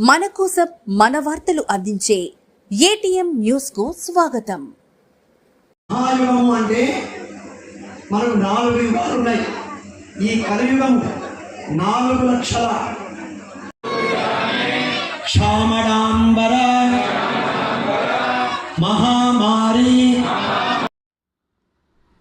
మన కోసం మన వార్తలు అందించే ఏటీఎం న్యూస్కు స్వాగతం. మహాయుగము అంటే మనకు నాలుగు యుగాలు ఉన్నాయి. ఈ కలియుగము నాలుగు లక్షల. క్షామడాంబర మహామారి.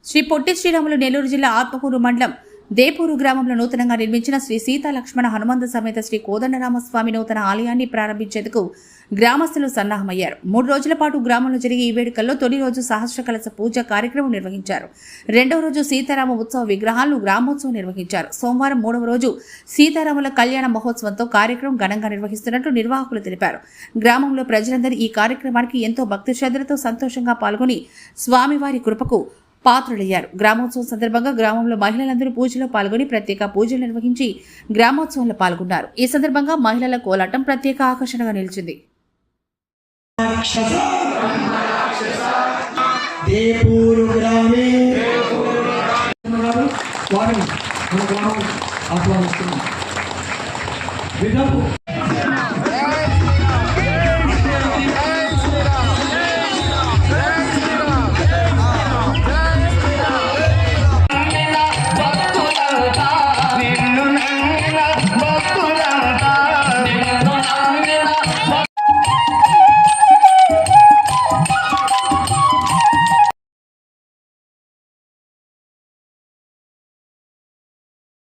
శ్రీ పొట్టి శ్రీరాములు నెల్లూరు జిల్లా ఆత్మకూరు మండలం దేపూరు గ్రామంలో నూతనంగా నిర్మించిన శ్రీ సీతాలక్ష్మణ హనుమంత సమేత శ్రీ కోదండరామస్వామి నూతన ఆలయాన్ని ప్రారంభించేందుకు గ్రామస్తులు సన్నాహమయ్యారు. మూడు రోజుల పాటు గ్రామంలో జరిగే ఈ వేడుకల్లో తొలి రోజు సహస్ర కలశ పూజ కార్యక్రమం నిర్వహించారు. రెండవ రోజు సీతారామ ఉత్సవ విగ్రహాలను గ్రామోత్సవం నిర్వహించారు. సోమవారం మూడవ రోజు సీతారాముల కళ్యాణ మహోత్సవంతో కార్యక్రమం ఘనంగా నిర్వహిస్తున్నట్లు నిర్వాహకులు తెలిపారు. గ్రామంలో ప్రజలందరూ ఈ కార్యక్రమానికి ఎంతో భక్తి శ్రద్ధలతో సంతోషంగా పాల్గొని స్వామివారి కృపకు పాత్రులయ్యారు. గ్రామోత్సవం సందర్భంగా గ్రామంలో మహిళలందరూ పూజలో పాల్గొని ప్రత్యేక పూజలు నిర్వహించి గ్రామోత్సవంలో పాల్గొన్నారు. ఈ సందర్భంగా మహిళల కోలాటం ప్రత్యేక ఆకర్షణగా నిలిచింది. మన